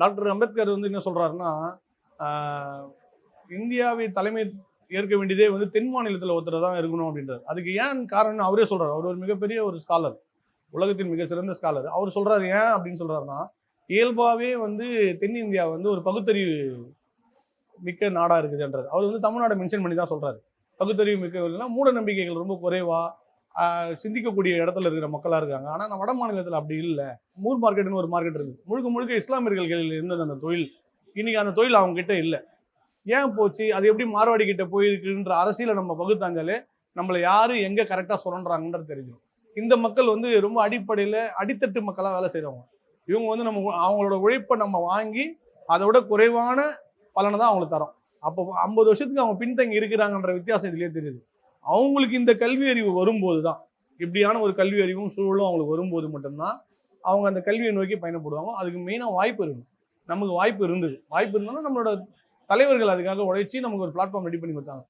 Doctor Ambedkar வந்து என்ன சொல்றாருன்னா இந்தியாவை தலைமை ஏற்க வேண்டியதே வந்து தென் மாநிலத்தில் ஒருத்தர் தான் இருக்கணும் அப்படின்றார். அதுக்கு ஏன் காரணம்னு அவரே சொல்றாரு. அவர் ஒரு மிகப்பெரிய ஒரு ஸ்காலர் உலகத்தின் மிக சிறந்த ஸ்காலர் அவர் சொல்றாரு ஏன் அப்படின்னு சொல்றாருன்னா இயல்பாகவே வந்து தென்னிந்தியா வந்து ஒரு பகுத்தறிவு மிக்க நாடாக இருக்குதுன்றார். அவர் வந்து தமிழ்நாடை மென்ஷன் பண்ணி தான் சொல்கிறார் பகுத்தறிவு மிக்க மூட நம்பிக்கைகள் ரொம்ப குறைவா சிந்திக்கக்கூடிய இடத்துல இருக்கிற மக்களாக இருக்காங்க. ஆனால் நம்ம வட மாநிலத்தில் அப்படி இல்லை. மூர் மார்க்கெட்னு ஒரு மார்க்கெட் இருக்குது முழுக்க முழுக்க இஸ்லாமியர்கள் இருந்தது அந்த தொழில். இன்னைக்கு அந்த தொழில் அவங்க கிட்ட இல்லை. ஏன் போச்சு? அது எப்படி மார்வாடி கிட்ட போயிருக்குன்ற அரசியலை நம்ம பகுத்தாஞ்சாலே நம்மளை யாரு எங்க கரெக்டா சுரண்டுறாங்கன்றது தெரிஞ்சிடும். இந்த மக்கள் வந்து ரொம்ப அடிப்படையில அடித்தட்டு மக்களா வேலை செய்றவங்க. இவங்க வந்து நம்ம அவங்களோட உழைப்பை நம்ம வாங்கி அதை விட குறைவான பலனை தான் அவங்களுக்கு தரோம். அப்போ ஐம்பது வருஷத்துக்கு அவங்க பின்தங்கி இருக்கிறாங்கன்ற வித்தியாசம் இதுலயே தெரியுது. அவங்களுக்கு இந்த கல்வி அறிவு வரும்போது தான் இப்படியான ஒரு கல்வி அறிவும் சூழலும் அவங்களுக்கு வரும்போது மட்டும்தான் அவங்க அந்த கல்வியை நோக்கி பயணப்படுவாங்க அதுக்கு மெயினாக வாய்ப்பு இருக்கு. நமக்கு வாய்ப்பு இருந்தது. வாய்ப்பு இருந்தோன்னா நம்மளோட தலைவர்கள் அதுக்காக உழைச்சி நமக்கு ஒரு பிளாட்ஃபார்ம் ரெடி பண்ணி கொடுத்தாங்க.